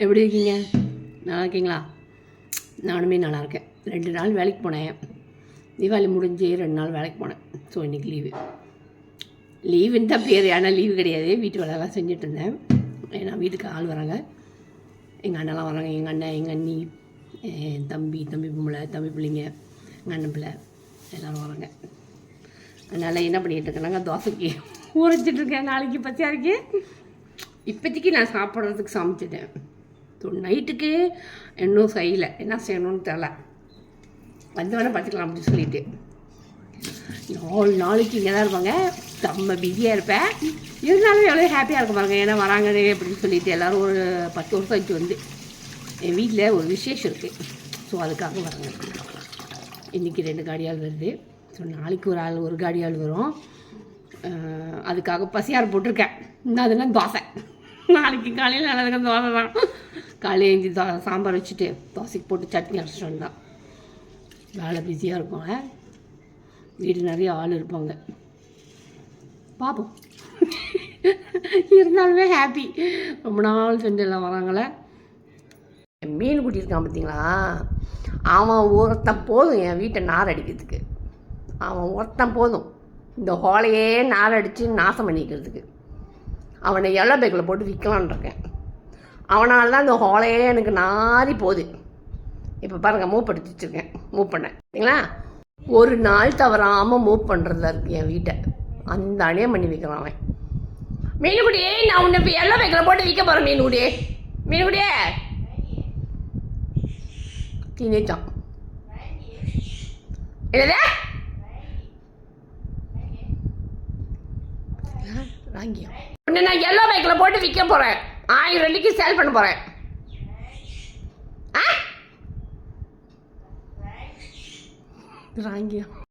எப்படி இருக்கீங்க? நல்லா இருக்கீங்களா? நானுமே நல்லா இருக்கேன். ரெண்டு நாள் வேலைக்கு போனேன். தீபாவளி முடிஞ்சு ரெண்டு நாள் வேலைக்கு போனேன். ஸோ இன்றைக்கி லீவு லீவுன்னு தான் பேர். ஆனால் லீவு கிடையாது. வீட்டு வேலைலாம் செஞ்சுட்டு இருந்தேன். ஏன்னா வீட்டுக்கு ஆள் வராங்க. எங்கள் அண்ணெல்லாம் வராங்க. எங்கள் அண்ணன் எங்கள் அண்ணி என் தம்பி தம்பி பொம்பளை தம்பி பிள்ளைங்க எங்கள் அண்ணன் பிள்ளை எல்லோரும் வராங்க. அதனால் என்ன பண்ணிகிட்டு இருக்கேனாங்க தோசைக்கு ஊறிச்சிட்ருக்கேன் நாளைக்கு பச்சையாக இருக்கு. இப்போதைக்கு நான் சாப்பிட்றதுக்கு சமைச்சிட்டேன். ஸோ நைட்டுக்கு இன்னும் செய்யலை. என்ன செய்யணும்னு தெரில வந்து வேணால் பார்த்துக்கலாம் அப்படின்னு சொல்லிட்டு. நாலு நாளைக்கு இங்கே தான் இருப்பாங்க. செம்ம பிஸியாக இருப்பேன் இருந்தாலும் எவ்வளோ ஹாப்பியாக இருக்க பாருங்க. ஏன்னா வராங்கன்னு அப்படின்னு சொல்லிட்டு எல்லோரும் ஒரு பத்து வருஷம் ஆச்சு வந்து. என் வீட்டில் ஒரு விசேஷம் இருக்குது ஸோ அதுக்காக வராங்க. இன்றைக்கி ரெண்டு காடியால் வருது. ஸோ நாளைக்கு ஒரு ஆள் ஒரு காடியால் வரும். அதுக்காக பசியார் போட்டிருக்கேன். இன்னும் அதெல்லாம் தோசை. நாளைக்கு காலையில் நல்லதுக்கு தோசை தான். காலையில் எழுந்தி தோ சாம்பார் வச்சுட்டு தோசைக்கு போட்டு சட்னி அரைச்சிட்டு வந்தான் வேலை பிஸியாக இருப்பாங்க வீடு நிறைய ஆள் இருப்பாங்க. பார்ப்போம் இருந்தாலுமே ஹாப்பி ரொம்ப நாள் செஞ்சு எல்லாம் வராங்களே. மீன் கூட்டியிருக்கான் பார்த்தீங்களா அவன் ஒருத்தன் போதும் என் வீட்டை நார் அடிக்கிறதுக்கு. அவன் ஒருத்தன் போதும். இந்த ஹோலையே நார் அடித்து நாசம் பண்ணிக்கிறதுக்கு. அவனை எல்லோ பேக்கில் போட்டு விற்கலான் இருக்கேன். அவனால் தான் இந்த ஹோலையே எனக்கு நாரி போகுது. இப்போ பாருங்கள் மூவ் படுத்தி வச்சுருக்கேன். மூவ் பண்ணேன். சரிங்களா? ஒரு நாள் தவறாமல் மூவ் பண்ணுறதா இருக்கு என் வீட்டை. அந்த அணியே பண்ணி வைக்கிறான் அவன். மீனுக்குடியே நான் உன்னை இப்போ எல்லாம் வைக்கல போட்டு விற்க போகிறேன் மீனுக்குடியே மீனுக்குடியே தீனேச்சான் என்னது? ராங்கியா. உன்னை நான் எல்லோ பைக்கில் போட்டு விற்க போகிறேன் ஆயிரம் வெள்ளிக்கு சேல் பண்ண போகிறேன் ஆ? ராங்கியா.